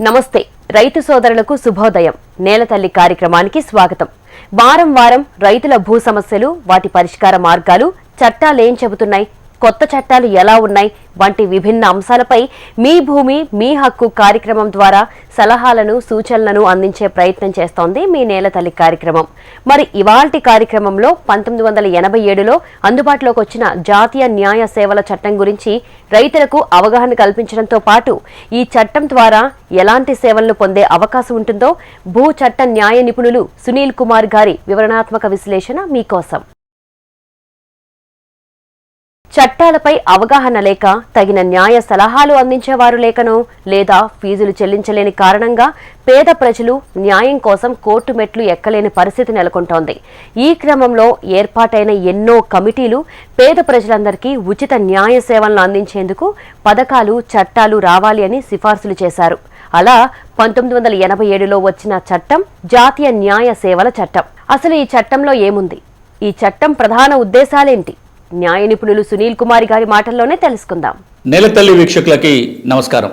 నమస్తే. రైతు సోదరులకు శుభోదయం. నేలతల్లి కార్యక్రమానికి స్వాగతం. వారం వారం రైతుల భూ సమస్యలు వాటి పరిష్కార మార్గాలు చట్టాలేం చెబుతున్నాయి? కొత్త చట్టాలు ఎలా ఉన్నాయి వంటి విభిన్న అంశాలపై మీ భూమి మీ హక్కు కార్యక్రమం ద్వారా సలహాలను సూచనలను అందించే ప్రయత్నం చేస్తోంది మీ నేల తల్లి కార్యక్రమం. మరి ఇవాల్టి కార్యక్రమంలో పంతొమ్మిది వందల ఎనభై ఏడులో అందుబాటులోకి వచ్చిన జాతీయ న్యాయ సేవల చట్టం గురించి రైతులకు అవగాహన కల్పించడంతో పాటు ఈ చట్టం ద్వారా ఎలాంటి సేవలను పొందే అవకాశం ఉంటుందో భూ చట్ట న్యాయ నిపుణులు సునీల్ కుమార్ గారి వివరణాత్మక విశ్లేషణ మీకోసం. చట్టాలపై అవగాహన లేక తగిన న్యాయ సలహాలు అందించేవారు లేకనో లేదా ఫీజులు చెల్లించలేని కారణంగా పేద ప్రజలు న్యాయం కోసం కోర్టు మెట్లు ఎక్కలేని పరిస్థితి నెలకొంటోంది. ఈ క్రమంలో ఏర్పాటైన ఎన్నో కమిటీలు పేద ప్రజలందరికీ ఉచిత న్యాయ సేవలను అందించేందుకు పథకాలు చట్టాలు రావాలి అని సిఫార్సులు చేశారు. అలా పంతొమ్మిది వందల ఎనభై ఏడులో వచ్చిన చట్టం జాతీయ న్యాయ సేవల చట్టం. అసలు ఈ చట్టంలో ఏముంది? ఈ చట్టం ప్రధాన ఉద్దేశాలేంటి? న్యాయ నిపుణులు సునీల్ కుమార్ గారి మాటల్లోనే తెలుసుకుందాం. నేలతల్లి వీక్షకులకి నమస్కారం.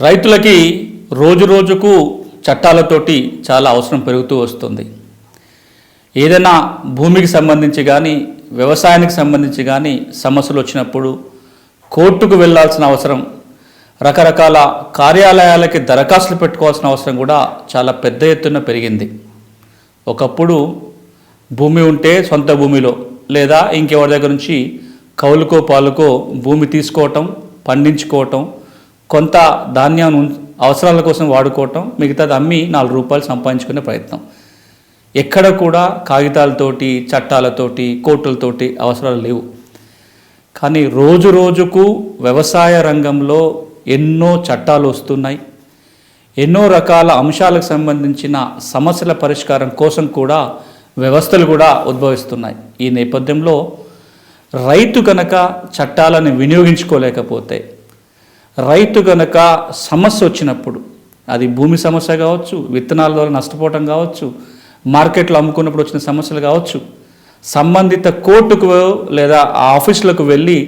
రైతులకి రోజు రోజుకు చట్టాలతోటి చాలా అవసరం పెరుగుతూ వస్తుంది. ఏదైనా భూమికి సంబంధించి కానీ వ్యవసాయానికి సంబంధించి కానీ సమస్యలు వచ్చినప్పుడు కోర్టుకు వెళ్ళాల్సిన అవసరం రకరకాల కార్యాలయాలకి దరఖాస్తులు పెట్టుకోవాల్సిన అవసరం కూడా చాలా పెద్ద ఎత్తున పెరిగింది. ఒకప్పుడు భూమి ఉంటే సొంత భూమిలో లేదా ఇంకెవరి దగ్గర నుంచి కౌలుకో పాలుకో భూమి తీసుకోవటం పండించుకోవటం కొంత ధాన్యం ఉం- అవసరాల కోసం వాడుకోవటం మిగతాది అమ్మి నాలుగు రూపాయలు సంపాదించుకునే ప్రయత్నం. ఎక్కడ కూడా కాగితాలతోటి చట్టాలతోటి కోర్టులతోటి అవసరాలు లేవు. కానీ రోజు రోజుకు వ్యవసాయ రంగంలో ఎన్నో చట్టాలు వస్తున్నాయి. ఎన్నో రకాల అంశాలకు సంబంధించిన సమస్యల పరిష్కారం కోసం కూడా వ్యవస్థలు కూడా ఉద్భవిస్తున్నాయి. ఈ నేపథ్యంలో రైతు కనుక చట్టాలను వినియోగించుకోలేకపోతే రైతు కనుక సమస్య వచ్చినప్పుడు అది భూమి సమస్య కావచ్చు విత్తనాల ద్వారా నష్టపోవటం కావచ్చు మార్కెట్లో అమ్ముకున్నప్పుడు వచ్చిన సమస్యలు కావచ్చు సంబంధిత కోర్టుకు లేదా ఆ ఆఫీసులకు వెళ్ళి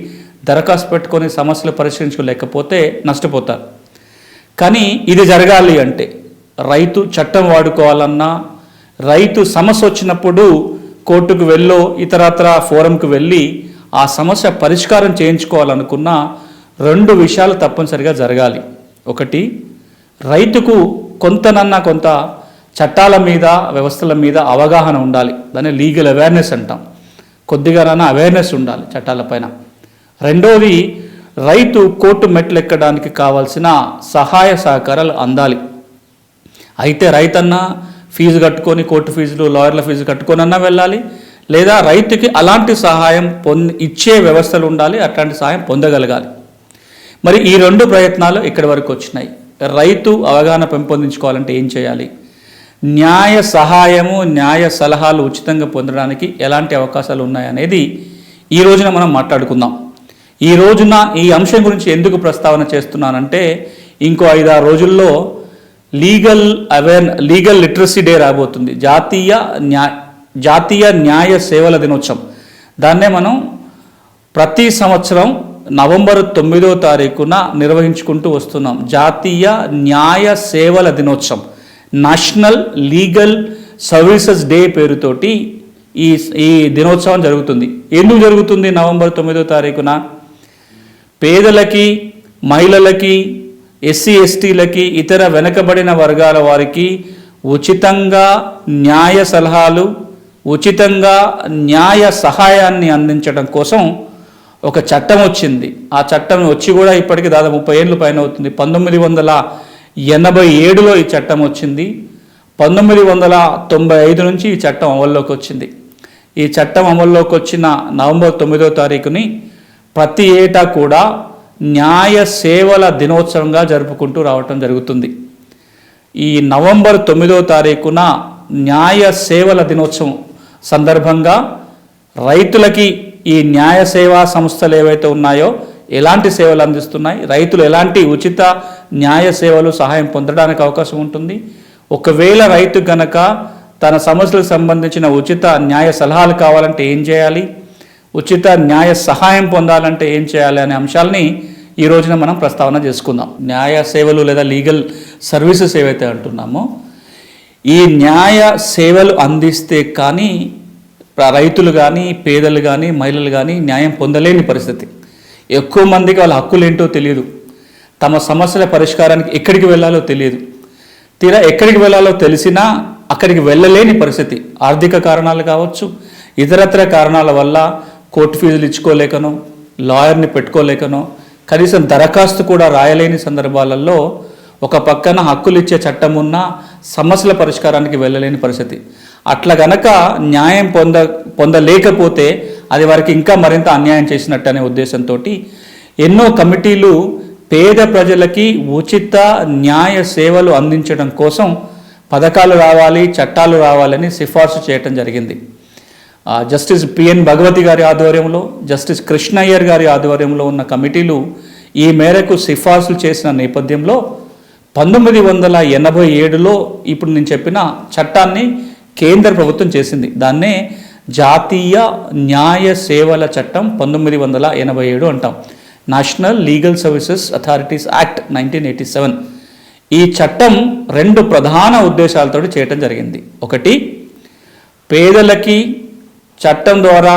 దరఖాస్తు పెట్టుకొని సమస్యలు పరిష్కరించుకోలేకపోతే నష్టపోతారు. కానీ ఇది జరగాలి అంటే రైతు చట్టం వాడుకోవాలన్నా రైతు సమస్య వచ్చినప్పుడు కోర్టుకు వెళ్ళో ఇతరత్ర ఫోరంకు వెళ్ళి ఆ సమస్య పరిష్కారం చేయించుకోవాలనుకున్న రెండు విషయాలు తప్పనిసరిగా జరగాలి. ఒకటి రైతుకు కొంతనన్నా కొంత చట్టాల మీద వ్యవస్థల మీద అవగాహన ఉండాలి. దాన్ని లీగల్ అవేర్నెస్ అంటాం. కొద్దిగానైనా అవేర్నెస్ ఉండాలి చట్టాలపైన రెండోది రైతు కోర్టు మెట్లు ఎక్కడానికి కావాల్సిన సహాయ సహకారాలు అందాలి. అయితే రైతన్న ఫీజు కట్టుకొని కోర్టు ఫీజులు లాయర్ల ఫీజు కట్టుకొనన్నా వెళ్ళాలి. లేదా రైతుకి అలాంటి సహాయం పొంది ఇచ్చే వ్యవస్థలు ఉండాలి అట్లాంటి సహాయం పొందగలగాలి. మరి ఈ రెండు ప్రయత్నాలు ఇక్కడి వరకు వచ్చినాయి. రైతు అవగాహన పెంపొందించుకోవాలంటే ఏం చేయాలి? న్యాయ సహాయము న్యాయ సలహాలు ఉచితంగా పొందడానికి ఎలాంటి అవకాశాలు ఉన్నాయనేది ఈ రోజున మనం మాట్లాడుకుందాం. ఈ రోజున ఈ అంశం గురించి ఎందుకు ప్రస్తావన చేస్తున్నానంటే ఇంకో ఐదారు రోజుల్లో legal aware legal literacy day రాబోతుంది. జాతీయ న్యాయ జాతీయ న్యాయ సేవల దినోత్సవం. దాన్నే మనం ప్రతి సంవత్సరం నవంబర్ తొమ్మిదో తారీఖున నిర్వహించుకుంటూ వస్తున్నాం. జాతీయ న్యాయ సేవల దినోత్సవం. నేషనల్ లీగల్ సర్వీసెస్ డే పేరుతోటి ఈ ఈ దినోత్సవం జరుగుతుంది. ఎందుకు జరుగుతుంది నవంబర్ తొమ్మిదో తారీఖున? పేదలకి మహిళలకి ఎస్సీ ఎస్టీలకి ఇతర వెనుకబడిన వర్గాల వారికి ఉచితంగా న్యాయ సలహాలు ఉచితంగా న్యాయ సహాయాన్ని అందించడం కోసం ఒక చట్టం వచ్చింది. ఆ చట్టం వచ్చి కూడా ఇప్పటికి దాదాపు ముప్పై ఏళ్ళు పైన అవుతుంది పంతొమ్మిది వందల ఎనభై ఏడులో ఈ చట్టం వచ్చింది. పంతొమ్మిది వందల తొంభై ఐదు నుంచి ఈ చట్టం అమల్లోకి వచ్చింది. ఈ చట్టం అమల్లోకి వచ్చిన నవంబర్ తొమ్మిదో తారీఖుని ప్రతి ఏటా కూడా న్యాయ సేవల దినోత్సవంగా జరుపుకుంటూ రావటం జరుగుతుంది. ఈ నవంబర్ తొమ్మిదో తారీఖున న్యాయ సేవల దినోత్సవం సందర్భంగా రైతులకి ఈ న్యాయ సేవా సంస్థలు ఏవైతే ఉన్నాయో ఎలాంటి సేవలు అందిస్తున్నాయి రైతులు ఎలాంటి ఉచిత న్యాయ సేవలు సహాయం పొందడానికి అవకాశం ఉంటుంది. ఒకవేళ రైతు గనక తన సమస్యలకు సంబంధించిన ఉచిత న్యాయ సలహాలు కావాలంటే ఏం చేయాలి? ఉచిత న్యాయ సహాయం పొందాలంటే ఏం చేయాలి అనే అంశాలని ఈ రోజున మనం ప్రస్తావన చేసుకుందాం. న్యాయ సేవలు లేదా లీగల్ సర్వీసెస్ ఏవైతే అంటున్నామో ఈ న్యాయ సేవలు అందిస్తే కానీ రైతులు కానీ పేదలు కానీ మహిళలు కానీ న్యాయం పొందలేని పరిస్థితి. ఎక్కువ మందికి వాళ్ళ హక్కులు ఏంటో తెలియదు తమ సమస్యల పరిష్కారానికి ఎక్కడికి వెళ్ళాలో తెలియదు తీరా ఎక్కడికి వెళ్ళాలో తెలిసినా అక్కడికి వెళ్ళలేని పరిస్థితి. ఆర్థిక కారణాలు కావచ్చు ఇతరత్ర కారణాల వల్ల కోర్టు ఫీజులు ఇచ్చుకోలేకనో లాయర్ని పెట్టుకోలేకనో కనీసం దరఖాస్తు కూడా రాయలేని సందర్భాలలో ఒక పక్కన హక్కులు ఇచ్చే చట్టం ఉన్నా సమస్యల పరిష్కారానికి వెళ్ళలేని పరిస్థితి. అట్లా గనక న్యాయం పొంద పొందలేకపోతే అది వారికి ఇంకా మరింత అన్యాయం చేసినట్టు అనే ఉద్దేశంతో ఎన్నో కమిటీలు పేద ప్రజలకి ఉచిత న్యాయ సేవలు అందించడం కోసం పథకాలు రావాలి చట్టాలు రావాలని సిఫార్సు చేయటం జరిగింది. జస్టిస్ పిఎన్ భగవతి గారి ఆధ్వర్యంలో జస్టిస్ కృష్ణయ్యర్ గారి ఆధ్వర్యంలో ఉన్న కమిటీలు ఈ మేరకు సిఫార్సులు చేసిన నేపథ్యంలో పంతొమ్మిది వందల ఎనభై ఏడులో ఇప్పుడు నేను చెప్పిన చట్టాన్ని కేంద్ర ప్రభుత్వం చేసింది. దాన్నే జాతీయ న్యాయ సేవల చట్టం పంతొమ్మిది వందల ఎనభై ఏడు అంటాం. National legal services authorities act nineteen eighty seven ఈ చట్టం రెండు ప్రధాన ఉద్దేశాలతో చేయటం జరిగింది. ఒకటి పేదలకి చట్టం ద్వారా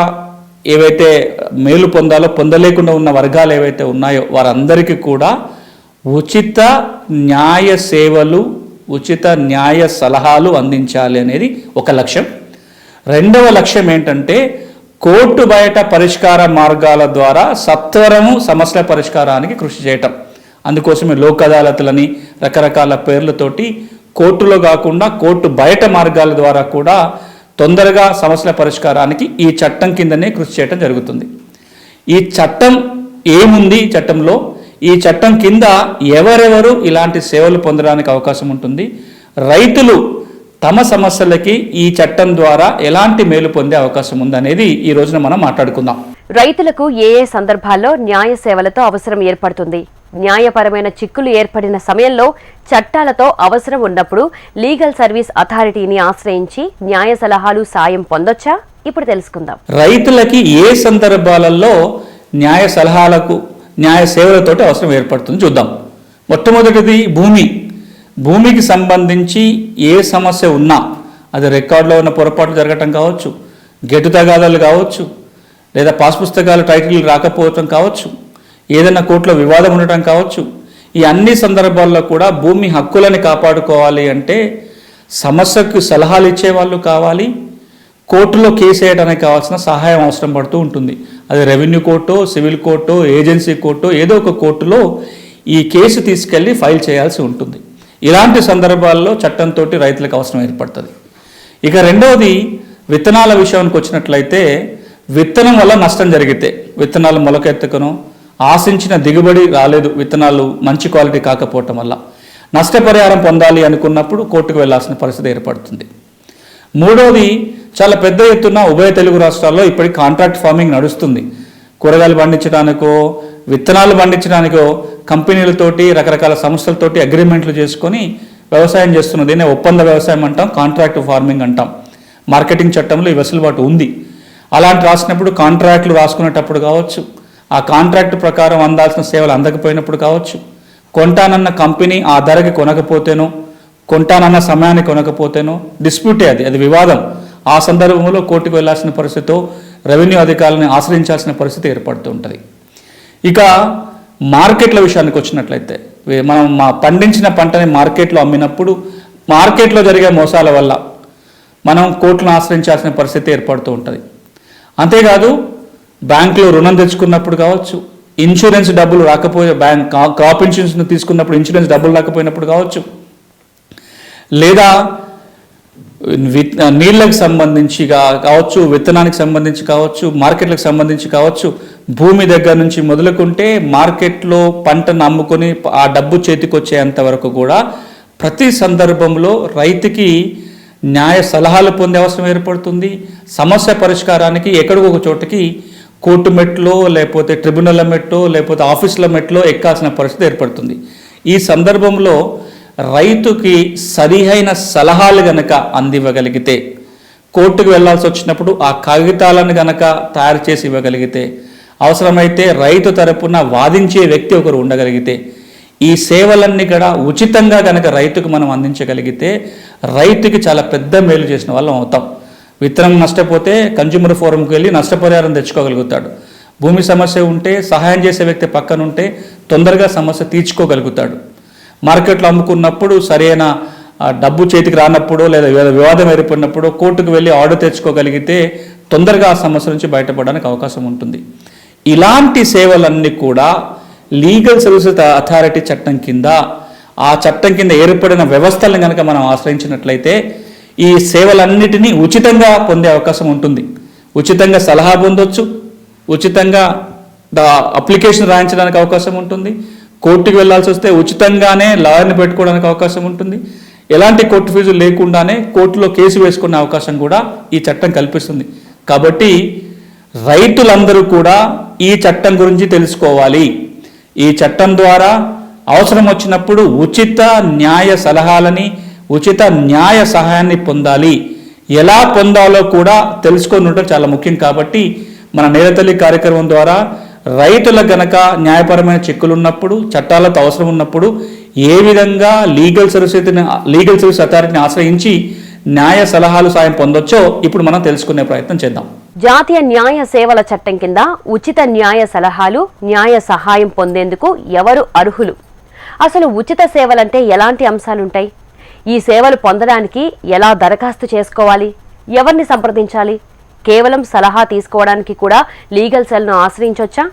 ఏవైతే మేలు పొందాలో పొందలేకుండా ఉన్న వర్గాలు ఏవైతే ఉన్నాయో వారందరికీ కూడా ఉచిత న్యాయ సేవలు ఉచిత న్యాయ సలహాలు అందించాలి అనేది ఒక లక్ష్యం. రెండవ లక్ష్యం ఏంటంటే కోర్టు బయట పరిష్కార మార్గాల ద్వారా సత్వరము సమస్యల పరిష్కారానికి కృషి చేయటం. అందుకోసమే లోక్ అదాలతులని రకరకాల పేర్లతోటి కోర్టులో కాకుండా కోర్టు బయట మార్గాల ద్వారా కూడా తొందరగా సమస్యల పరిష్కారానికి ఈ చట్టం కిందనే కృషి చేయటం జరుగుతుంది. ఈ చట్టం ఏముంది చట్టంలో? ఈ చట్టం కింద ఎవరెవరు ఇలాంటి సేవలు పొందడానికి అవకాశం ఉంటుంది? రైతులు తమ సమస్యలకి ఈ చట్టం ద్వారా ఎలాంటి మేలు పొందే అవకాశం ఉందనేది ఈ రోజున మనం మాట్లాడుకుందాం. రైతులకు ఏ ఏ సందర్భాల్లో న్యాయ సేవలతో అవసరం ఏర్పడుతుంది? న్యాయపరమైన చిక్కులు ఏర్పడిన సమయంలో చట్టాలతో అవసరం ఉన్నప్పుడు లీగల్ సర్వీస్ అథారిటీని ఆశ్రయించి న్యాయ సలహాలు సాయం పొందొచ్చా? ఇప్పుడు తెలుసుకుందాం. రైతులకి ఏ సందర్భాలలో న్యాయ సలహాలకు న్యాయ సేవలతోటి అవసరం ఏర్పడుతుంది చూద్దాం. మొట్టమొదటిది భూమి. భూమికి సంబంధించి ఏ సమస్య ఉన్నా అది రికార్డులో ఉన్న పొరపాట్లు జరగటం కావచ్చు గెటు తగాదాలు కావచ్చు లేదా పాస్ పుస్తకాలు టైటిల్ రాకపోవటం కావచ్చు ఏదైనా కోర్టులో వివాదం ఉండటం కావచ్చు. ఈ అన్ని సందర్భాల్లో కూడా భూమి హక్కులని కాపాడుకోవాలి అంటే సమస్యకు సలహాలు ఇచ్చే వాళ్ళు కావాలి. కోర్టులో కేసు వేయడానికి కావాల్సిన సహాయం అవసరం పడుతూ ఉంటుంది. అది revenue court civil court agency court ఏదో ఒక కోర్టులో ఈ కేసు తీసుకెళ్ళి ఫైల్ చేయాల్సి ఉంటుంది. ఇలాంటి సందర్భాల్లో చట్టంతో రైతులకు అవసరం ఏర్పడుతుంది. ఇక రెండవది విత్తనాల విషయానికి వచ్చినట్లయితే విత్తనం వల్ల నష్టం జరిగితే విత్తనాలు మొలకెత్తుకను ఆశించిన దిగుబడి రాలేదు విత్తనాలు మంచి క్వాలిటీ కాకపోవటం వల్ల. నష్టపరిహారం పొందాలి అనుకున్నప్పుడు కోర్టుకు వెళ్ళాల్సిన పరిస్థితి ఏర్పడుతుంది. మూడోది చాలా పెద్ద ఎత్తున ఉభయ తెలుగు రాష్ట్రాల్లో ఇప్పటికి కాంట్రాక్ట్ ఫార్మింగ్ నడుస్తుంది. కూరగాయలు పండించడానికో విత్తనాలు పండించడానికో కంపెనీలతోటి రకరకాల సంస్థలతోటి అగ్రిమెంట్లు చేసుకొని వ్యవసాయం చేస్తున్నది. దీన్నే ఒప్పంద వ్యవసాయం అంటాం కాంట్రాక్ట్ ఫార్మింగ్ అంటాం. మార్కెటింగ్ చట్టంలో ఈ వెసులుబాటు ఉంది. అలాంటి రాసినప్పుడు కాంట్రాక్ట్లు రాసుకునేటప్పుడు కావచ్చు ఆ కాంట్రాక్ట్ ప్రకారం అందాల్సిన సేవలు అందకపోయినప్పుడు కావచ్చు. కొంటానన్న కంపెనీ ఆ ధరకి కొనకపోతేనో కొంటానన్న సమయానికి కొనకపోతేనో డిస్ప్యూటే అది అది వివాదం. ఆ సందర్భంలో కోర్టుకు వెళ్ళాల్సిన పరిస్థితితో రెవెన్యూ అధికారులను ఆశ్రయించాల్సిన పరిస్థితి ఏర్పడుతూ ఉంటుంది ఇక మార్కెట్ల విషయానికి వచ్చినట్లయితే మనం మా పండించిన పంటని మార్కెట్లో అమ్మినప్పుడు మార్కెట్లో జరిగే మోసాల వల్ల మనం కోర్టును ఆశ్రయించాల్సిన పరిస్థితి ఏర్పడుతూ ఉంటుంది. అంతేకాదు బ్యాంకులో రుణం తెచ్చుకున్నప్పుడు కావచ్చు ఇన్సూరెన్స్ డబ్బులు రాకపోయే బ్యాంక్ క్రాప్ ఇన్సూరెన్స్ తీసుకున్నప్పుడు ఇన్సూరెన్స్ డబ్బులు రాకపోయినప్పుడు కావచ్చు. లేదా విత్ నీళ్ళకి సంబంధించి కావచ్చు విత్తనానికి సంబంధించి కావచ్చు మార్కెట్లకు సంబంధించి కావచ్చు భూమి దగ్గర నుంచి మొదలుకుంటే మార్కెట్లో పంటను అమ్ముకొని ఆ డబ్బు చేతికి వచ్చేంత వరకు కూడా ప్రతి సందర్భంలో రైతుకి న్యాయ సలహాలు పొందే అవసరం ఏర్పడుతుంది. సమస్య పరిష్కారానికి ఎక్కడికొక చోటకి కోర్టు మెట్లో లేకపోతే ట్రిబ్యునల్ మెట్లో లేకపోతే ఆఫీసుల మెట్లో ఎక్కాల్సిన పరిస్థితి ఏర్పడుతుంది. ఈ సందర్భంలో రైతుకి సరిహైన సలహాలు గనక అందివ్వగలిగితే కోర్టుకు వెళ్ళాల్సి వచ్చినప్పుడు ఆ కాగితాలను గనక తయారు చేసి ఇవ్వగలిగితే అవసరమైతే రైతు తరపున వాదించే వ్యక్తి ఒకరు ఉండగలిగితే ఈ సేవలన్నీ కూడా ఉచితంగా కనుక రైతుకు మనం అందించగలిగితే రైతుకి చాలా పెద్ద మేలు చేసిన వాళ్ళం అవుతాం. విత్తనం నష్టపోతే కన్జ్యూమర్ ఫోరంకి వెళ్ళి నష్టపరిహారం తెచ్చుకోగలుగుతాడు. భూమి సమస్య ఉంటే సహాయం చేసే వ్యక్తి పక్కన ఉంటే తొందరగా సమస్య తీర్చుకోగలుగుతాడు. మార్కెట్లో అమ్ముకున్నప్పుడు సరైన డబ్బు చేతికి రానప్పుడు లేదా వివాదం ఏర్పడినప్పుడు కోర్టుకు వెళ్ళి ఆర్డర్ తెచ్చుకోగలిగితే తొందరగా ఆ సమస్య నుంచి బయటపడడానికి అవకాశం ఉంటుంది. ఇలాంటి సేవలన్నీ కూడా లీగల్ సర్వీసెస్ అథారిటీ చట్టం కింద ఆ చట్టం కింద ఏర్పడిన వ్యవస్థలను కనుక మనం ఆశ్రయించినట్లయితే ఈ సేవలన్నిటినీ ఉచితంగా పొందే అవకాశం ఉంటుంది. ఉచితంగా సలహా పొందొచ్చు. ఉచితంగా దా అప్లికేషన్ రాయించడానికి అవకాశం ఉంటుంది. కోర్టుకు వెళ్ళాల్సి వస్తే ఉచితంగానే లాయర్ని పెట్టుకోవడానికి అవకాశం ఉంటుంది. ఎలాంటి కోర్టు ఫీజు లేకుండానే కోర్టులో కేసు వేసుకునే అవకాశం కూడా ఈ చట్టం కల్పిస్తుంది. కాబట్టి రైతులందరూ కూడా ఈ చట్టం గురించి తెలుసుకోవాలి. ఈ చట్టం ద్వారా అవసరం వచ్చినప్పుడు ఉచిత న్యాయ సలహాలని ఉచిత న్యాయ సహాయాన్ని పొందాలి. ఎలా పొందాలో కూడా తెలుసుకొని ఉండటం చాలా ముఖ్యం కాబట్టి మన నేలతల్లి కార్యక్రమం ద్వారా రైతుల గనక న్యాయపరమైన చిక్కులు ఉన్నప్పుడు చట్టాలతో అవసరం ఉన్నప్పుడు ఏ విధంగా లీగల్ సర్వీస్ లీగల్ సర్వీస్ అథారిటీని ఆశ్రయించి న్యాయ సలహాలు సాయం పొందొచ్చో ఇప్పుడు మనం తెలుసుకునే ప్రయత్నం చేద్దాం. జాతీయ న్యాయ సేవల చట్టం కింద ఉచిత న్యాయ సలహాలు న్యాయ సహాయం పొందేందుకు ఎవరు అర్హులు? అసలు ఉచిత సేవలంటే ఎలాంటి అంశాలుంటాయి? ఈ సేవలు పొందడానికి ఎలా దరఖాస్తు చేసుకోవాలి? ఎవరిని సంప్రదించాలి? కేవలం సలహా తీసుకోవడానికి కూడా లీగల్ సెల్ను ఆశ్రయించొచ్చా?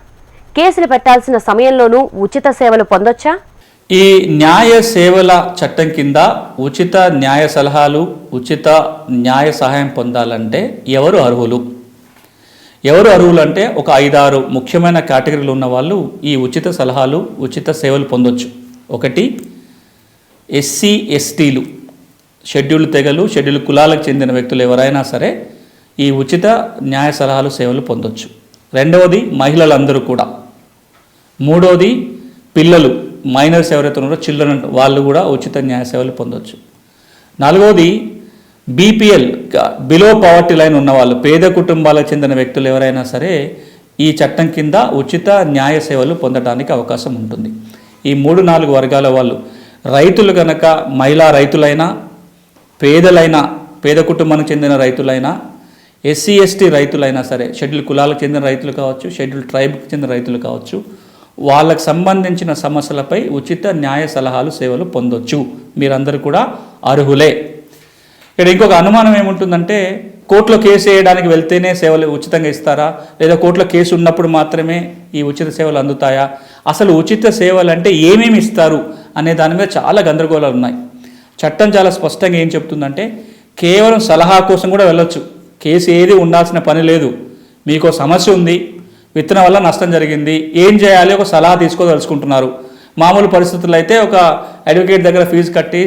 కేసులు పెట్టాల్సిన సమయంలోనూ ఉచిత సేవలు పొందొచ్చా? ఈ న్యాయ సేవల చట్టం కింద ఉచిత న్యాయ సలహాలు ఉచిత న్యాయ సహాయం పొందాలంటే ఎవరు అర్హులు? ఎవరు అర్హులు అంటే ఒక ఐదారు ముఖ్యమైన కేటగిరీలు ఉన్న వాళ్ళు ఈ ఉచిత సలహాలు ఉచిత సేవలు పొందొచ్చు. ఒకటి ఎస్సీ ఎస్టీలు. షెడ్యూల్ తెగలు షెడ్యూల్ కులాలకు చెందిన వ్యక్తులు ఎవరైనా సరే ఈ ఉచిత న్యాయ సలహాలు సేవలు పొందొచ్చు. రెండవది మహిళలందరూ కూడా. మూడవది పిల్లలు మైనర్స్ ఎవరైతే ఉన్నారో చిల్డ్రన్ వాళ్ళు కూడా ఉచిత న్యాయ సేవలు పొందొచ్చు. నాలుగవది బీపీఎల్ బిలో పవర్టీ లైన్ ఉన్నవాళ్ళు పేద కుటుంబాలకు చెందిన వ్యక్తులు ఎవరైనా సరే ఈ చట్టం కింద ఉచిత న్యాయ సేవలు పొందడానికి అవకాశం ఉంటుంది. ఈ మూడు నాలుగు వర్గాల వాళ్ళు రైతులు కనుక మహిళా రైతులైనా పేదలైనా పేద కుటుంబానికి చెందిన రైతులైనా ఎస్సీ ఎస్టీ రైతులైనా సరే షెడ్యూల్ కులాలకు చెందిన రైతులు కావచ్చు షెడ్యూల్ ట్రైబ్కి చెందిన రైతులు కావచ్చు వాళ్ళకు సంబంధించిన సమస్యలపై ఉచిత న్యాయ సలహాలు సేవలు పొందొచ్చు. మీరందరూ కూడా అర్హులే. ఇక్కడ ఇంకొక అనుమానం ఏముంటుందంటే కోర్టులో కేసు వేయడానికి వెళ్తేనే సేవలు ఉచితంగా ఇస్తారా? లేదా కోర్టులో కేసు ఉన్నప్పుడు మాత్రమే ఈ ఉచిత సేవలు అందుతాయా? అసలు ఉచిత సేవలు అంటే ఏమేమి ఇస్తారు? అనే దాని మీద చాలా గందరగోళాలు ఉన్నాయి. చట్టం చాలా స్పష్టంగా ఏం చెప్తుందంటే కేవలం సలహా కోసం కూడా వెళ్ళొచ్చు. కేసు ఏది ఉండాల్సిన పని లేదు. మీకు సమస్య ఉంది. విత్తనం వల్ల నష్టం జరిగింది. ఏం చేయాలి? ఒక సలహా తీసుకోదలుచుకుంటున్నారు. మామూలు పరిస్థితుల్లో అయితే ఒక అడ్వకేట్ దగ్గర ఫీజు కట్టి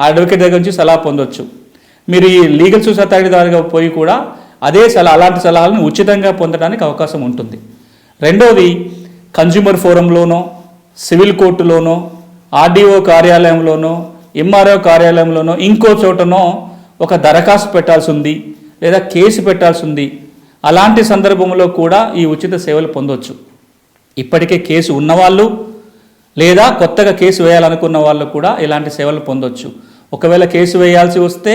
ఆ అడ్వకేట్ దగ్గర నుంచి సలహా పొందొచ్చు. మీరు ఈ లీగల్ సూస్ అథారిటీ ద్వారా పోయి కూడా అదే సలహా అలాంటి సలహాలను ఉచితంగా పొందడానికి అవకాశం ఉంటుంది. రెండవది కన్జ్యూమర్ ఫోరంలోనో సివిల్ కోర్టులోనో ఆర్డీఓ కార్యాలయంలోనో ఎంఆర్ఓ కార్యాలయంలోనో ఇంకో చోటనో ఒక దరఖాస్తు పెట్టాల్సి ఉంది లేదా కేసు పెట్టాల్సి ఉంది అలాంటి సందర్భంలో కూడా ఈ ఉచిత సేవలు పొందవచ్చు ఇప్పటికే కేసు ఉన్నవాళ్ళు లేదా కొత్తగా కేసు వేయాలనుకున్న వాళ్ళు కూడా ఇలాంటి సేవలు పొందొచ్చు. ఒకవేళ కేసు వేయాల్సి వస్తే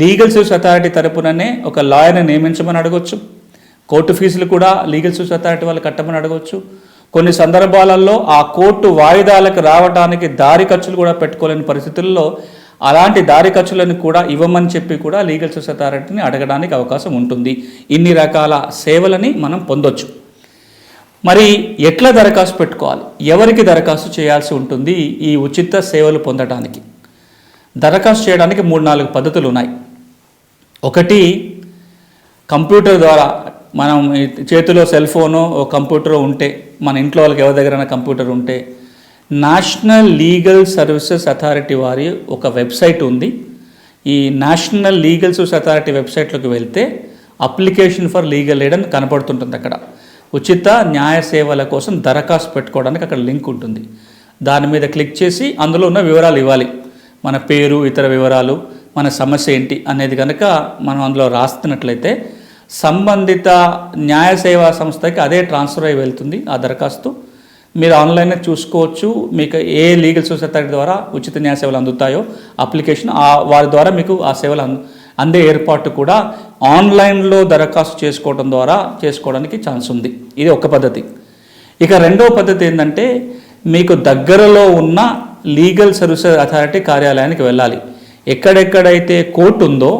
లీగల్ సర్వీస్ అథారిటీ తరపుననే ఒక లాయర్ని నియమించమని అడగొచ్చు. కోర్టు ఫీజులు కూడా లీగల్ సర్వీస్ అథారిటీ వాళ్ళు కట్టమని అడగవచ్చు కొన్ని సందర్భాలలో ఆ కోర్టు వాయిదాలకు రావడానికి దారి ఖర్చులు కూడా పెట్టుకోలేని పరిస్థితుల్లో అలాంటి దారి ఖర్చులను కూడా ఇవ్వమని చెప్పి కూడా లీగల్ సర్వీస్ అథారిటీని అడగడానికి అవకాశం ఉంటుంది. ఇన్ని రకాల సేవలని మనం పొందొచ్చు. మరి ఎట్లా దరఖాస్తు పెట్టుకోవాలి? ఎవరికి దరఖాస్తు చేయాల్సి ఉంటుంది? ఈ ఉచిత సేవలు పొందడానికి దరఖాస్తు చేయడానికి మూడు నాలుగు పద్ధతులు ఉన్నాయి ఒకటి కంప్యూటర్ ద్వారా మనం చేతిలో సెల్ ఫోను కంప్యూటర్ ఉంటే మన ఇంట్లో వాళ్ళకి ఎవరి దగ్గర కంప్యూటర్ ఉంటే నేషనల్ లీగల్ సర్వీసెస్ అథారిటీ వారి ఒక వెబ్సైట్ ఉంది. ఈ నేషనల్ లీగల్ సర్వీస్ అథారిటీ వెబ్సైట్లోకి వెళ్తే అప్లికేషన్ ఫర్ లీగల్ ఎయిడ్ అని కనపడుతుంటుంది అక్కడ. ఉచిత న్యాయ సేవల కోసం దరఖాస్తు పెట్టుకోవడానికి అక్కడ లింక్ ఉంటుంది. దాని మీద క్లిక్ చేసి అందులో ఉన్న వివరాలు ఇవ్వాలి. మన పేరు ఇతర వివరాలు మన సమస్య ఏంటి అనేది కనుక మనం అందులో రాస్తున్నట్లయితే సంబంధిత న్యాయ సేవా సంస్థకి అదే ట్రాన్స్ఫర్ అయి వెళ్తుంది ఆ దరఖాస్తు. మీరు ఆన్లైన్లో చూసుకోవచ్చు మీకు ఏ లీగల్ సొసైటీ ద్వారా ఉచిత న్యాయ సేవలు అందుతాయో అప్లికేషన్ ఆ వారి ద్వారా మీకు ఆ సేవలు అంద అందే ఏర్పాటు కూడా ఆన్లైన్లో దరఖాస్తు చేసుకోవడం ద్వారా చేసుకోవడానికి ఛాన్స్ ఉంది. ఇది ఒక పద్ధతి. ఇక రెండవ పద్ధతి ఏంటంటే మీకు దగ్గరలో ఉన్న లీగల్ సర్వీసెస్ అథారిటీ కార్యాలయానికి వెళ్ళాలి. ఎక్కడెక్కడైతే కోర్టు ఉందో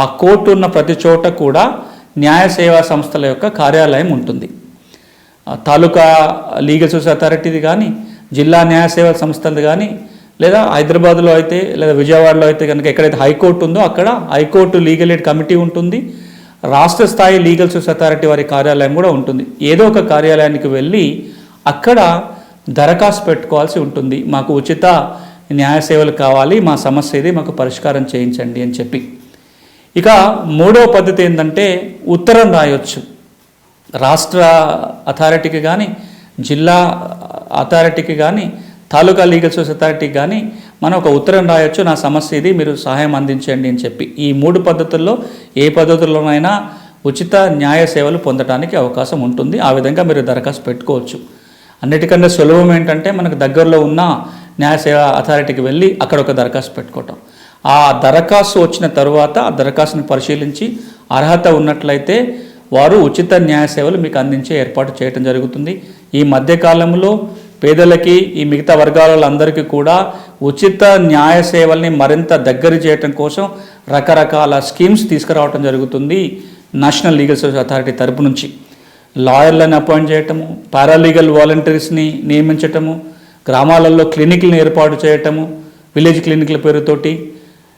ఆ కోర్టు ఉన్న ప్రతి చోట కూడా న్యాయ సేవా సంస్థల యొక్క కార్యాలయం ఉంటుంది. తాలూకా లీగల్ సర్వీస్ అథారిటీది కానీ జిల్లా న్యాయ సేవా సంస్థలది కానీ లేదా హైదరాబాద్లో అయితే లేదా విజయవాడలో అయితే కనుక ఎక్కడైతే హైకోర్టు ఉందో అక్కడ హైకోర్టు లీగల్ ఎయిడ్ కమిటీ ఉంటుంది. రాష్ట్ర స్థాయి లీగల్ సర్వీస్ అథారిటీ వారి కార్యాలయం కూడా ఉంటుంది. ఏదో ఒక కార్యాలయానికి వెళ్ళి అక్కడ దరఖాస్తు పెట్టుకోవాల్సి ఉంటుంది. మాకు ఉచిత న్యాయ సేవలు కావాలి. మా సమస్య ఇది మాకు పరిష్కారం చేయించండి అని చెప్పి. ఇక మూడో పద్ధతి ఏంటంటే ఉత్తరం రాయొచ్చు. రాష్ట్ర అథారిటీకి కానీ జిల్లా అథారిటీకి కానీ తాలూకా లీగల్ సోర్స్ అథారిటీకి కానీ మనం ఒక ఉత్తరం రాయొచ్చు. నా సమస్య ఇది మీరు సహాయం అందించండి అని చెప్పి. ఈ మూడు పద్ధతుల్లో ఏ పద్ధతుల్లోనైనా ఉచిత న్యాయ సేవలు పొందడానికి అవకాశం ఉంటుంది. ఆ విధంగా మీరు దరఖాస్తు పెట్టుకోవచ్చు. అన్నిటికన్నా సులభం ఏంటంటే మనకు దగ్గరలో ఉన్న న్యాయ సేవా అథారిటీకి వెళ్ళి అక్కడ ఒక దరఖాస్తు పెట్టుకోవటం. ఆ దరఖాస్తు వచ్చిన తర్వాత ఆ దరఖాస్తుని పరిశీలించి అర్హత ఉన్నట్లయితే వారు ఉచిత న్యాయ సేవలు మీకు అందించే ఏర్పాటు చేయడం జరుగుతుంది. ఈ మధ్యకాలంలో పేదలకి ఈ మిగతా వర్గాలందరికీ కూడా ఉచిత న్యాయ సేవల్ని మరింత దగ్గర చేయటం కోసం రకరకాల స్కీమ్స్ తీసుకురావటం జరుగుతుంది. నేషనల్ లీగల్ సర్వీస్ అథారిటీ తరపు నుంచి. లాయర్లను అపాయింట్ చేయటము పారాలీగల్ వాలంటీర్స్ని నియమించటము గ్రామాలలో క్లినిక్లను ఏర్పాటు చేయటము విలేజ్ క్లినిక్ల పేరుతోటి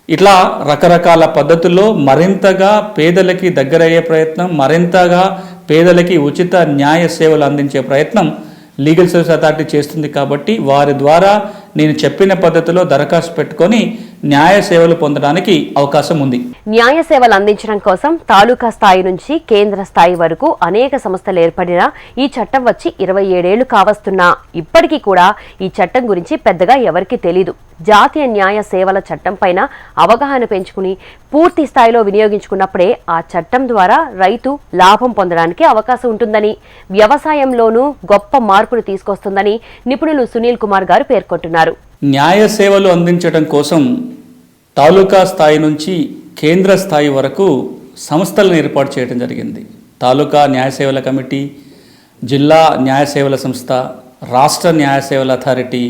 ఇట్లా రకరకాల పద్ధతుల్లో మరింతగా పేదలకి దగ్గరయ్యే ప్రయత్నం మరింతగా పేదలకి ఉచిత న్యాయ సేవలు అందించే ప్రయత్నం లీగల్ సర్వీస్ అథారిటీ చేస్తుంది కాబట్టి వారి ద్వారా నేను చెప్పిన పద్ధతిలో దరఖాస్తు పెట్టుకొని న్యాయ సేవలు పొందడానికి అవకాశం ఉంది. న్యాయ సేవలు అందించడం కోసం తాలూకా స్థాయి నుంచి కేంద్ర స్థాయి వరకు అనేక సంస్థలు ఏర్పడినా ఈ చట్టం వచ్చి ఇరవై ఏడేళ్ళు కావస్తున్నా. ఇప్పటికీ కూడా ఈ చట్టం గురించి పెద్దగా ఎవరికీ తెలీదు. జాతీయ న్యాయ సేవల చట్టం పైన అవగాహన పెంచుకుని పూర్తి స్థాయిలో వినియోగించుకున్నప్పుడే ఆ చట్టం ద్వారా రైతు లాభం పొందడానికి అవకాశం ఉంటుందని వ్యవసాయంలోనూ గొప్ప మార్పులు తీసుకొస్తుందని నిపుణులు సునీల్ కుమార్ గారు పేర్కొంటున్నారు. న్యాయ సేవలు అందించడం కోసం తాలూకా స్థాయి నుంచి కేంద్ర స్థాయి వరకు సంస్థలను ఏర్పాటు చేయడం జరిగింది. తాలూకా న్యాయ సేవల కమిటీ జిల్లా న్యాయ సేవల సంస్థ రాష్ట్ర న్యాయ సేవల అథారిటీ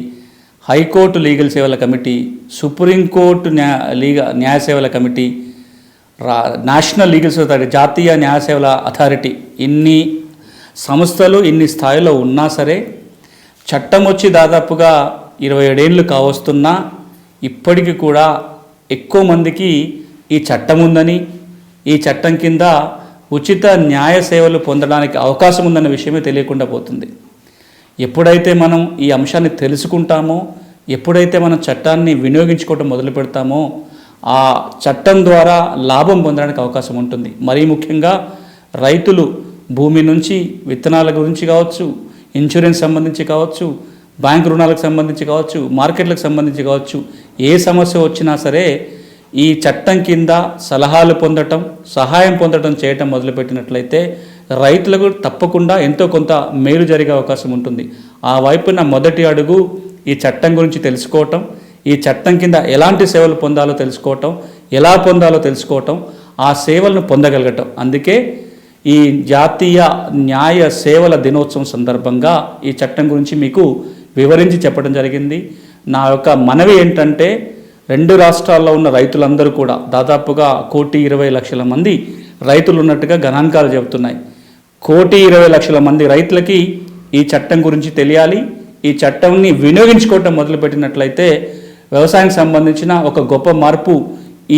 హైకోర్టు లీగల్ సేవల కమిటీ సుప్రీంకోర్టు న్యాయ లీగ న్యాయ సేవల కమిటీ రా నేషనల్ లీగల్ సేవల అథారిటీ జాతీయ న్యాయ సేవల అథారిటీ. ఇన్ని సంస్థలు ఇన్ని స్థాయిలో ఉన్నా సరే చట్టం వచ్చి దాదాపుగా ఇరవై ఏడేళ్ళు కావస్తున్నా ఇప్పటికీ కూడా ఎక్కువ మందికి ఈ చట్టం ఉందని ఈ చట్టం కింద ఉచిత న్యాయ సేవలు పొందడానికి అవకాశం ఉందన్న విషయమే తెలియకుండా పోతుంది. ఎప్పుడైతే మనం ఈ అంశాన్ని తెలుసుకుంటామో ఎప్పుడైతే మనం చట్టాన్ని వినియోగించుకోవటం మొదలు పెడతామో ఆ చట్టం ద్వారా లాభం పొందడానికి అవకాశం ఉంటుంది. మరీ ముఖ్యంగా రైతులు భూమి నుంచి విత్తనాల గురించి కావచ్చు ఇన్సూరెన్స్ సంబంధించి కావచ్చు బ్యాంక్ రుణాలకు సంబంధించి కావచ్చు మార్కెట్లకు సంబంధించి కావచ్చు ఏ సమస్య వచ్చినా సరే ఈ చట్టం కింద సలహాలు పొందటం సహాయం పొందటం చేయటం మొదలుపెట్టినట్లయితే రైతులకు తప్పకుండా ఎంతో కొంత మేలు జరిగే అవకాశం ఉంటుంది. ఆ వైపున మొదటి అడుగు ఈ చట్టం గురించి తెలుసుకోవటం ఈ చట్టం కింద ఎలాంటి సేవలు పొందాలో తెలుసుకోవటం ఎలా పొందాలో తెలుసుకోవటం ఆ సేవలను పొందగలగటం. అందుకే ఈ జాతీయ న్యాయ సేవల దినోత్సవం సందర్భంగా ఈ చట్టం గురించి మీకు వివరించి చెప్పడం జరిగింది. నా యొక్క మనవి ఏంటంటే రెండు రాష్ట్రాల్లో ఉన్న రైతులందరూ కూడా దాదాపుగా కోటి ఇరవై లక్షల మంది రైతులు ఉన్నట్టుగా గణాంకాలు చెబుతున్నాయి. కోటి ఇరవై లక్షల మంది రైతులకి ఈ చట్టం గురించి తెలియాలి. ఈ చట్టంని వినియోగించుకోవటం మొదలుపెట్టినట్లయితే వ్యవసాయానికి సంబంధించిన ఒక గొప్ప మార్పు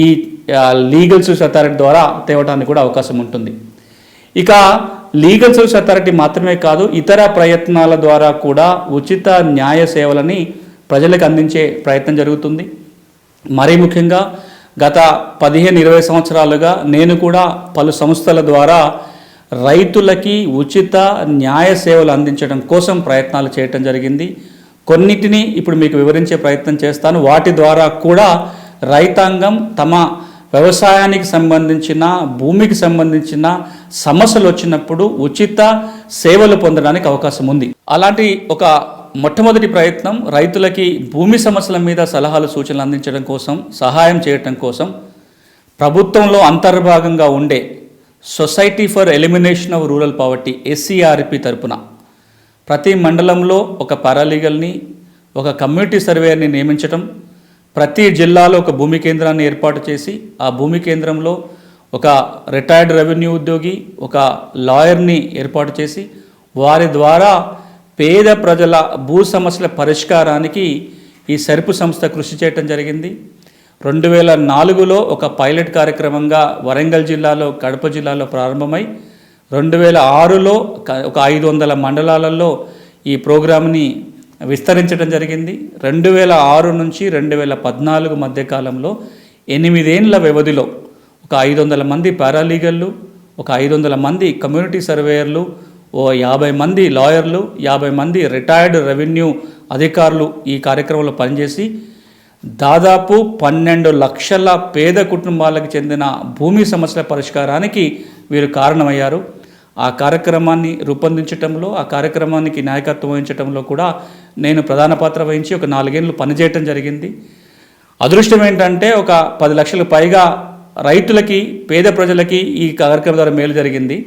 ఈ లీగల్ సూస్ అథారిటీ ద్వారా తేవడానికి కూడా అవకాశం ఉంటుంది. ఇక లీగల్ సర్వీస్ అథారిటీ మాత్రమే కాదు ఇతర ప్రయత్నాల ద్వారా కూడా ఉచిత న్యాయ సేవలని ప్రజలకు అందించే ప్రయత్నం జరుగుతుంది. మరీ ముఖ్యంగా గత పదిహేను ఇరవై సంవత్సరాలుగా నేను కూడా పలు సంస్థల ద్వారా రైతులకి ఉచిత న్యాయ సేవలు అందించడం కోసం ప్రయత్నాలు చేయటం జరిగింది. కొన్నిటిని ఇప్పుడు మీకు వివరించే ప్రయత్నం చేస్తాను. వాటి ద్వారా కూడా రైతాంగం తమ వ్యవసాయానికి సంబంధించిన భూమికి సంబంధించిన సమస్యలు వచ్చినప్పుడు ఉచిత సేవలు పొందడానికి అవకాశం ఉంది. అలాంటి ఒక మొట్టమొదటి ప్రయత్నం రైతులకి భూమి సమస్యల మీద సలహాలు సూచనలు అందించడం కోసం సహాయం చేయటం కోసం ప్రభుత్వంలో అంతర్భాగంగా ఉండే society for elimination of rural poverty SCRP తరపున ప్రతి మండలంలో ఒక పారాలీగల్ని ఒక కమ్యూనిటీ సర్వేయర్ని నియమించటం ప్రతి జిల్లాలో ఒక భూమి కేంద్రాన్ని ఏర్పాటు చేసి ఆ భూమి కేంద్రంలో ఒక రిటైర్డ్ రెవెన్యూ ఉద్యోగి ఒక లాయర్ని ఏర్పాటు చేసి వారి ద్వారా పేద ప్రజల భూ సమస్యల పరిష్కారానికి ఈ సరుపు సంస్థ కృషి చేయటం జరిగింది. రెండు వేల నాలుగులో ఒక పైలట్ కార్యక్రమంగా వరంగల్ జిల్లాలో కడప జిల్లాలో ప్రారంభమై రెండు వేల ఆరులో ఒక ఐదు వందల మండలాలలో ఈ ప్రోగ్రామ్ని విస్తరించడం జరిగింది. రెండు వేల ఆరు నుంచి రెండు వేల పద్నాలుగు మధ్య కాలంలో ఎనిమిదేండ్ల వ్యవధిలో ఒక ఐదు వందల మంది పారాలీగల్లు ఒక ఐదు వందల మంది కమ్యూనిటీ సర్వేయర్లు ఓ యాభై మంది లాయర్లు యాభై మంది రిటైర్డ్ రెవెన్యూ అధికారులు ఈ కార్యక్రమంలో పనిచేసి దాదాపు పన్నెండు లక్షల పేద కుటుంబాలకు చెందిన భూమి సమస్యల పరిష్కారానికి వీరు కారణమయ్యారు. ఆ కార్యక్రమాన్ని రూపొందించటంలో ఆ కార్యక్రమానికి నాయకత్వం వహించటంలో కూడా నేను ప్రధాన పాత్ర వహించి ఒక నాలుగేళ్ళు పనిచేయటం జరిగింది. అదృష్టం ఏంటంటే ఒక పది లక్షలకు పైగా రైతులకి పేద ప్రజలకి ఈ కార్యక్రమం ద్వారా మేలు జరిగింది.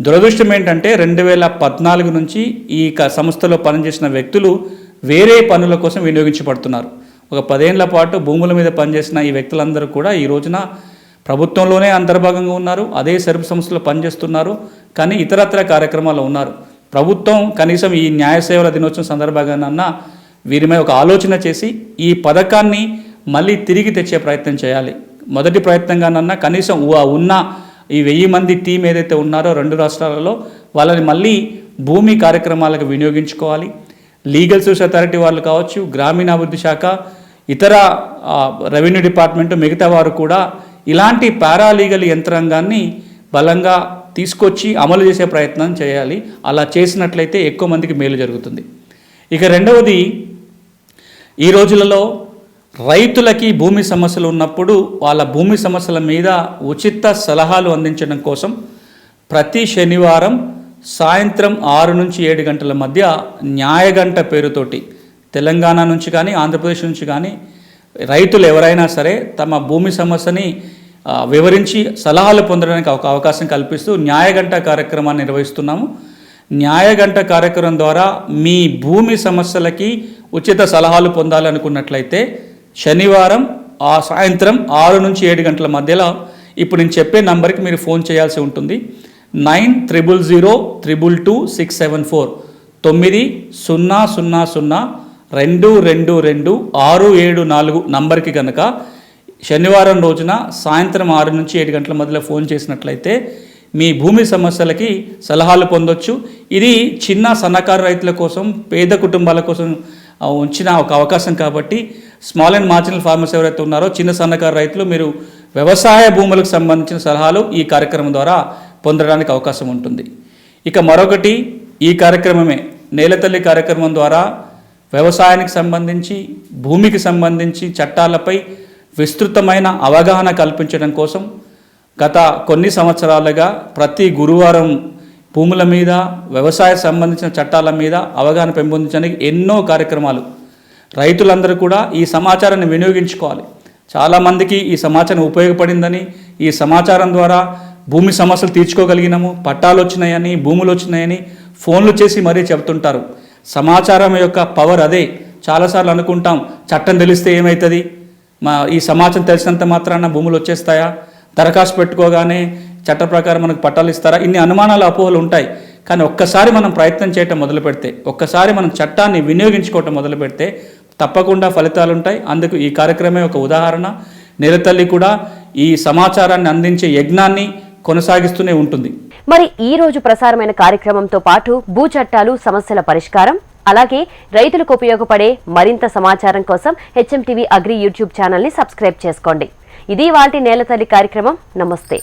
దురదృష్టం ఏంటంటే రెండు వేల పద్నాలుగు నుంచి ఈ క- సంస్థలో పనిచేసిన వ్యక్తులు వేరే పనుల కోసం వినియోగించబడుతున్నారు. ఒక పదేళ్ళ పాటు భూముల మీద పనిచేసిన ఈ వ్యక్తులందరూ కూడా ఈ రోజున ప్రభుత్వంలోనే అంతర్భాగంగా ఉన్నారు. అదే సరుపు సంస్థలో పనిచేస్తున్నారు. కానీ ఇతరత్ర కార్యక్రమాల్లో ఉన్నారు. ప్రభుత్వం కనీసం ఈ న్యాయ సేవల దినోత్సవం సందర్భంగానన్నా వీరి మీద ఒక ఆలోచన చేసి ఈ పథకాన్ని మళ్ళీ తిరిగి తెచ్చే ప్రయత్నం చేయాలి. మొదటి ప్రయత్నంగానన్నా కనీసం ఉన్న ఈ వెయ్యి మంది టీం ఏదైతే ఉన్నారో రెండు రాష్ట్రాలలో వాళ్ళని మళ్ళీ భూమి కార్యక్రమాలకు వినియోగించుకోవాలి. లీగల్ సర్వీస్ అథారిటీ వాళ్ళు కావచ్చు గ్రామీణాభివృద్ధి శాఖ ఇతర రెవెన్యూ డిపార్ట్మెంట్ మిగతా వారు కూడా ఇలాంటి పారాలీగల్ యంత్రాంగాన్ని బలంగా తీసుకొచ్చి అమలు చేసే ప్రయత్నం చేయాలి. అలా చేసినట్లయితే ఎక్కువ మందికి మేలు జరుగుతుంది. ఇక రెండవది ఈ రోజులలో రైతులకి భూమి సమస్యలు ఉన్నప్పుడు వాళ్ళ భూమి సమస్యల మీద ఉచిత సలహాలు అందించడం కోసం ప్రతి శనివారం సాయంత్రం ఆరు నుంచి ఏడు గంటల మధ్య న్యాయగంట పేరుతోటి తెలంగాణ నుంచి కానీ ఆంధ్రప్రదేశ్ నుంచి కానీ రైతులు ఎవరైనా సరే తమ భూమి సమస్యని వివరించి సలహాలు పొందడానికి ఒక అవకాశం కల్పిస్తూ న్యాయగంట కార్యక్రమాన్ని నిర్వహిస్తున్నాము. న్యాయగంట కార్యక్రమం ద్వారా మీ భూమి సమస్యలకి ఉచిత సలహాలు పొందాలనుకున్నట్లయితే శనివారం ఆ సాయంత్రం ఆరు నుంచి ఏడు గంటల మధ్యలో ఇప్పుడు నేను చెప్పే నంబర్కి మీరు ఫోన్ చేయాల్సి ఉంటుంది. Nine triple zero triple two six seven four తొమ్మిది సున్నా సున్నా సున్నా రెండు రెండు రెండు ఆరు ఏడు నాలుగు నంబర్కి కనుక శనివారం రోజున సాయంత్రం ఆరు నుంచి ఏడు గంటల మధ్యలో ఫోన్ చేసినట్లయితే మీ భూమి సమస్యలకి సలహాలు పొందొచ్చు. ఇది చిన్న సన్నకారు రైతుల కోసం పేద కుటుంబాల కోసం ఉంచిన ఒక అవకాశం కాబట్టి స్మాల్ అండ్ మార్జినల్ ఫార్మర్స్ ఎవరైతే ఉన్నారో చిన్న సన్నకారు రైతులు మీరు వ్యవసాయ భూములకు సంబంధించిన సలహాలు ఈ కార్యక్రమం ద్వారా పొందడానికి అవకాశం ఉంటుంది. ఇక మరొకటి ఈ కార్యక్రమమే నేలతల్లి కార్యక్రమం ద్వారా వ్యవసాయానికి సంబంధించి భూమికి సంబంధించి చట్టాలపై విస్తృతమైన అవగాహన కల్పించడం కోసం గత కొన్ని సంవత్సరాలుగా ప్రతి గురువారం భూముల మీద వ్యవసాయ సంబంధించిన చట్టాల మీద అవగాహన పెంపొందించడానికి ఎన్నో కార్యక్రమాలు. రైతులందరూ కూడా ఈ సమాచారాన్ని వినియోగించుకోవాలి. చాలామందికి ఈ సమాచారం ఉపయోగపడిందని ఈ సమాచారం ద్వారా భూమి సమస్యలు తీర్చుకోగలిగినాము పట్టాలు వచ్చినాయని భూములు వచ్చినాయని ఫోన్లు చేసి మరీ చెబుతుంటారు. సమాచారం యొక్క పవర్ అదే. చాలాసార్లు అనుకుంటాం చట్టం తెలిస్తే ఏమవుతుంది మా ఈ సమాచారం తెలిసినంత మాత్రాన భూములు వచ్చేస్తాయా? దరఖాస్తు పెట్టుకోగానే చట్ట ప్రకారం మనకు పట్టాలు ఇస్తారా? ఇన్ని అనుమానాలు అపోహలు ఉంటాయి. కానీ ఒక్కసారి మనం ప్రయత్నం చేయటం మొదలు పెడితే ఒక్కసారి మనం చట్టాన్ని వినియోగించుకోవటం మొదలు పెడితే తప్పకుండా ఫలితాలు ఉంటాయి. అందుకు ఈ కార్యక్రమే ఒక ఉదాహరణ. నిరతల్లి కూడా ఈ సమాచారాన్ని అందించే యజ్ఞాన్ని కొనసాగిస్తూనే ఉంటుంది. మరి ఈ రోజు ప్రసారమైన కార్యక్రమంతో పాటు భూ చట్టాలు సమస్యల పరిష్కారం అలాగే రైతులకు ఉపయోగపడే మరింత సమాచారం కోసం హెచ్ఎం టీవీ అగ్రి యూట్యూబ్ ఛానల్ని సబ్స్క్రైబ్ చేసుకోండి. ఇది వాటి నేలతల్లి కార్యక్రమం. నమస్తే.